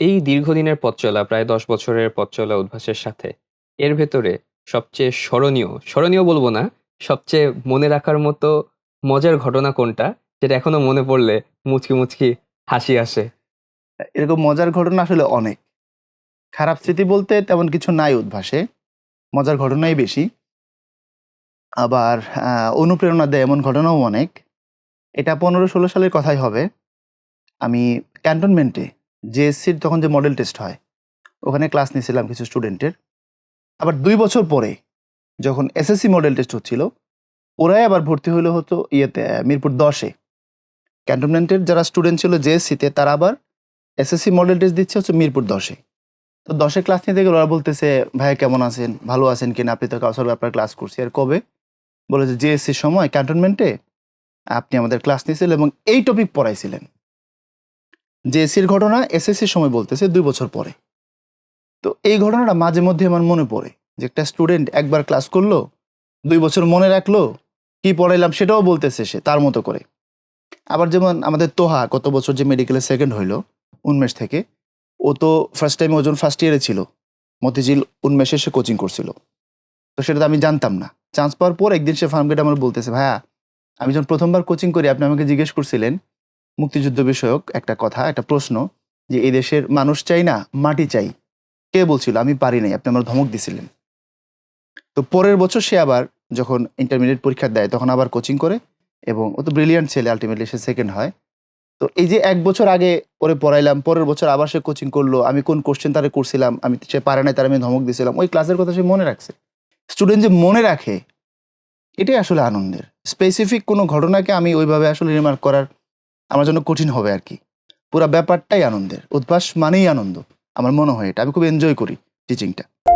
এই দীর্ঘদিনের পথ চলা প্রায় ১০ বছরের পথ চলা উদ্ভাসের সাথে এর ভেতরে সবচেয়ে স্মরণীয়, স্মরণীয় বলব না, সবচেয়ে মনে রাখার মতো মজার ঘটনা কোনটা? যেটা এখনও মনে পড়লে মুচকি, মুচকি হাসি আসে? এরকম মজার ঘটনা আসলে অনেক। খারাপ স্মৃতি বলতে তেমন কিছু নাই উদ্ভাসে। মজার ঘটনাই বেশি। আবার অনুপ্রেরণা দেয় এমন ঘটনাও অনেক। এটা ১৫-১৬ সালের কথাই হবে। আমি ক্যান্টনমেন্টে জেএসসির তখন যে মডেল টেস্ট হয়, ওখানে ক্লাস নিয়েছিলাম কিছু স্টুডেন্টের। আবার দুই বছর পরে যখন এসএসসি মডেল টেস্ট হচ্ছিল, ওরাই আবার ভর্তি হইল হতো ইয়েতে মিরপুর ১০ এ। ক্যান্টনমেন্টের যারা স্টুডেন্ট ছিল জেএসসিতে তারা আবার এসএসসি মডেল টেস্ট দিচ্ছে হচ্ছে মিরপুর দশে তো দশে ক্লাস নিতে গেলে ওরা বলতেছে, "ভাইয়া কেমন আছেন? ভালো আছেন কিনা? আপনি তো কাউসার ব্যাপারে ক্লাস করছি।" আর কবে? বলেছে "জেএসসির সময় ক্যান্টনমেন্টে আপনি আমাদের ক্লাস নিয়েছিলেন এবং এই টপিক পড়াইছিলেন।" জেএসসির ঘটনা এসএসসির সময় বলতেছে দুই বছর পরে। তো এই ঘটনাটা মাঝে মধ্যে আমার মনে পড়ে যে একটা স্টুডেন্ট একবার ক্লাস করল, দুই বছর মনে রাখল, কি পড়াইলাম সেটাও বলতেছে সে তার মতো করে। আবার যেমন আমাদের তোহা গত বছর যে মেডিকেলে সেকেন্ড হইল উন্মেষ থেকে, ও তো ফার্স্ট টাইম ওজন ফার্স্ট ইয়ারে ছিল। মতিঝিল উন্মেষে সে কোচিং করছিল। তো সেটা তো আমি জানতাম না। চান্স পাওয়ার পর একদিন সে ফার্ম গেটে আমার বলতেছে, "ভাইয়া আমি যখন প্রথমবার কোচিং করি আপনি আমাকে জিজ্ঞেস করছিলেন মুক্তিযুদ্ধ বিষয়ক একটা কথা, একটা প্রশ্ন যে, এই দেশের মানুষ চাই না মাটি চাই। কে বলছিল? আমি পারি নাই। আপনি আমার ধমক দিছিলেন।" তো পরের বছর সে আবার যখন ইন্টারমিডিয়েট পরীক্ষা দেয় তখন আবার কোচিং করে এবং ও তো ব্রিলিয়ান্ট ছেলে আল্টিমেটলি সে সেকেন্ড হয়। তো এই যে এক বছর আগে ওরে পড়াইলাম, পরের বছর আবার সে কোচিং করল। আমি কোন কোয়েশ্চেন তারে করছিলাম, আমি সে পারে নাই তারে আমি ধমক দিছিলাম। ওই ক্লাসের কথা সে মনে রাখছে। স্টুডেন্ট যে মনে রাখে, এটাই আসলে আনন্দের। স্পেসিফিক কোনো ঘটনাকে আমি ওইভাবে আসলে রিমার্ক করার আমার জন্য কঠিন হবে আর কি পুরো ব্যাপারটাই আনন্দের। উদ্ভাস মানেই আনন্দ। আমার মনে হয় এটা। আমি খুব এনজয় করি টিচিংটা।